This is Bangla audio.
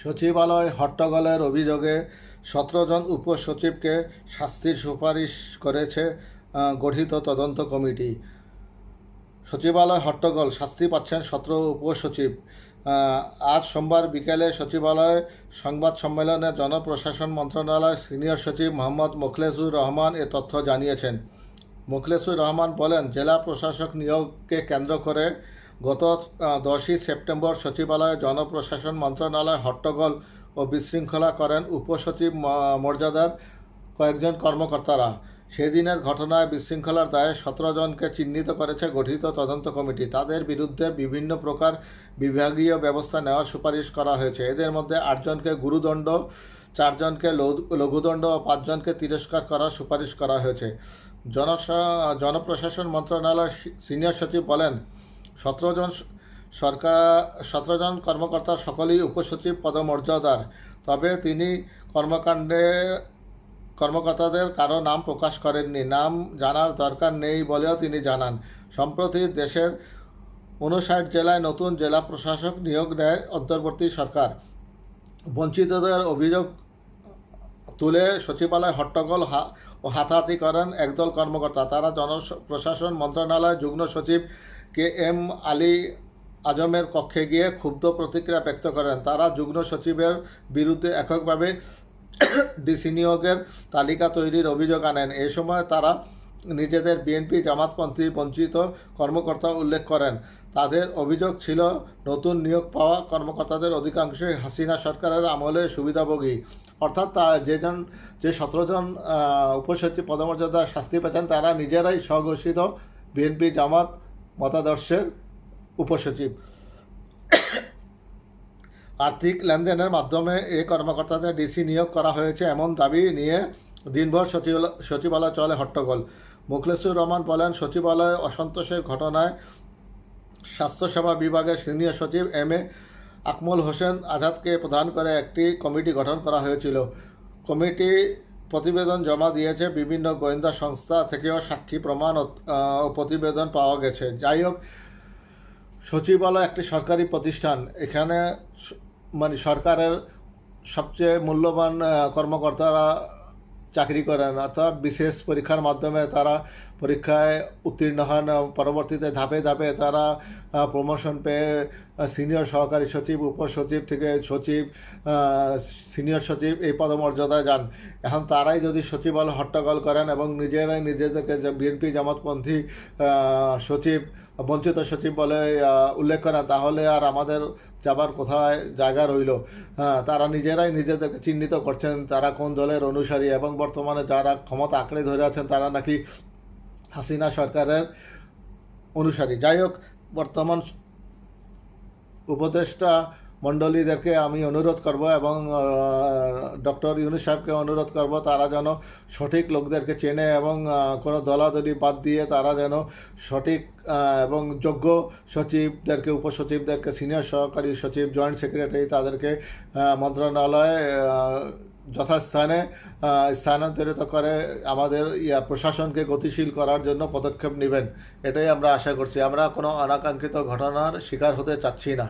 সচিবালয় হট্টগোলের অভিযোগে সতেরো জন উপসচিবকে শাস্তির সুপারিশ করেছে গঠিত তদন্ত কমিটি। সচিবালয় হট্টগোল, শাস্তি পাচ্ছেন সতেরো উপসচিব। আজ সোমবার বিকেলে সচিবালয়ে সংবাদ সম্মেলনে জনপ্রশাসন মন্ত্রণালয় সিনিয়র সচিব মোহাম্মদ মোখলেসুর রহমান এ তথ্য জানিয়েছেন। মোখলেসুর রহমান বলেন, জেলা প্রশাসক নিয়োগকে কেন্দ্র করে গত দশই সেপ্টেম্বর সচিবালয়ে জনপ্রশাসন মন্ত্রণালয় হট্টগোল ও বিশৃঙ্খলা করেন উপসচিব মর্যাদার কয়েকজন কর্মকর্তারা। সেদিনের ঘটনায় বিশৃঙ্খলার দায়ে সতেরো জনকে চিহ্নিত করেছে গঠিত তদন্ত কমিটি। তাদের বিরুদ্ধে বিভিন্ন প্রকার বিভাগীয় ব্যবস্থা নেওয়ার সুপারিশ করা হয়েছে। এদের মধ্যে আটজনকে গুরুদণ্ড চারজনকে লঘুদণ্ড ও পাঁচজনকে তিরস্কার করার সুপারিশ করা হয়েছে। জনস- জনপ্রশাসন মন্ত্রণালয়ের সিনিয়র সচিব বলেন সতেরো জন সরকার, সতেরো জন কর্মকর্তার সকলেই উপসচিব পদমর্যাদার। তবে তিনি কর্মকাণ্ডে, কর্মকর্তাদের কারও নাম প্রকাশ করেননি। নাম জানার দরকার নেই বলেও তিনি জানান। সম্প্রতি দেশের উনষাট জেলায় নতুন জেলা প্রশাসক নিয়োগ দেয় অন্তর্বর্তী সরকার। বঞ্চিতদের অভিযোগ তুলে সচিবালয় হট্টগোল ও হাতাহাতি করেন একদল কর্মকর্তা। তারা জনপ্রশাসন মন্ত্রণালয়, যুগ্ম সচিব কে এম আলী আজমের কক্ষে গিয়ে ক্ষুব্ধ প্রতিক্রিয়া ব্যক্ত করেন। তারা যুগ্ম সচিবের বিরুদ্ধে এককভাবে ডিসি নিয়োগের তালিকা তৈরির অভিযোগ আনেন। এ সময় তারা নিজেদের বিএনপি জামাতপন্থী বঞ্চিত কর্মকর্তা উল্লেখ করেন। তাদের অভিযোগ ছিল, নতুন নিয়োগ পাওয়া কর্মকর্তাদের অধিকাংশই হাসিনা সরকারের আমলে সুবিধাভোগী। অর্থাৎ তা যেজন যে সতেরো জন উপসচিব পদমর্যাদা শাস্তি পেতেন তারা নিজেরাই স্বঘোষিত বিএনপি জামাত মতাদর্শের উপসচিব। আর্থিক লেনদেনের মাধ্যমে এ কর্মকর্তাদের ডিসি নিয়োগ করা হয়েছে এমন দাবি নিয়ে দিনভর সচিবালয় চলে হট্টগোল। মুখলেসুর রহমান বলেন, সচিবালয়ে অসন্তোষের ঘটনায় স্বাস্থ্যসেবা বিভাগের সিনিয়র সচিব এম এ আকমল হোসেন আজাদকে প্রধান করে একটি কমিটি গঠন করা হয়েছিল। কমিটি প্রতিবেদন জমা দিয়েছে বিভিন্ন গোয়েন্দা সংস্থা থেকেও সাক্ষী প্রমাণ ও প্রতিবেদন পাওয়া গেছে। যাই হোক, সচিবালয় একটি সরকারি প্রতিষ্ঠান। এখানে মানে সরকারের সবচেয়ে মূল্যবান কর্মকর্তারা চাকরি করেন অর্থাৎ বিশেষ পরীক্ষার মাধ্যমে তারা পরীক্ষায় উত্তীর্ণ হন। পরবর্তীতে ধাপে ধাপে তারা প্রমোশন পেয়ে সিনিয়র সহকারী সচিব, উপসচিব থেকে সচিব সিনিয়র সচিব এই পদমর্যাদায় যান। এখন তারাই যদি সচিবালয় হট্টগোল করেন এবং নিজেরাই নিজেদেরকে বিএনপি জামাতপন্থী সচিব বঞ্চিত সচিব বলে উল্লেখ করেন তাহলে আর আমাদের যাবার কোথায় জায়গা রইল? হ্যাঁ তারা নিজেরাই নিজেদেরকে চিহ্নিত করছেন, তারা কোন দলের অনুসারী, এবং বর্তমানে যারা ক্ষমতা আঁকড়ে ধরে আছেন, তারা নাকি হাসিনা সরকারের অনুসারী। যাই হোক, বর্তমান উপদেষ্টা মণ্ডলীদেরকে আমি অনুরোধ করব এবং ডক্টর ইউনুস সাহেবকে অনুরোধ করব, তারা যেন সঠিক লোকদেরকে চেনে এবং কোনো দলাদলি বাদ দিয়ে তারা যেন সঠিক এবং যোগ্য সচিবদেরকে, উপসচিবদেরকে, সিনিয়র সহকারী সচিব, জয়েন্ট সেক্রেটারি তাদেরকে মন্ত্রণালয়ে যথাস্থানে স্থানান্তরিত করে আমাদের ইয়া প্রশাসনকে গতিশীল করার জন্য পদক্ষেপ নেবেন। এটাই আমরা আশা করছি। আমরা কোনো অনাকাঙ্ক্ষিত ঘটনার শিকার হতে চাচ্ছি না।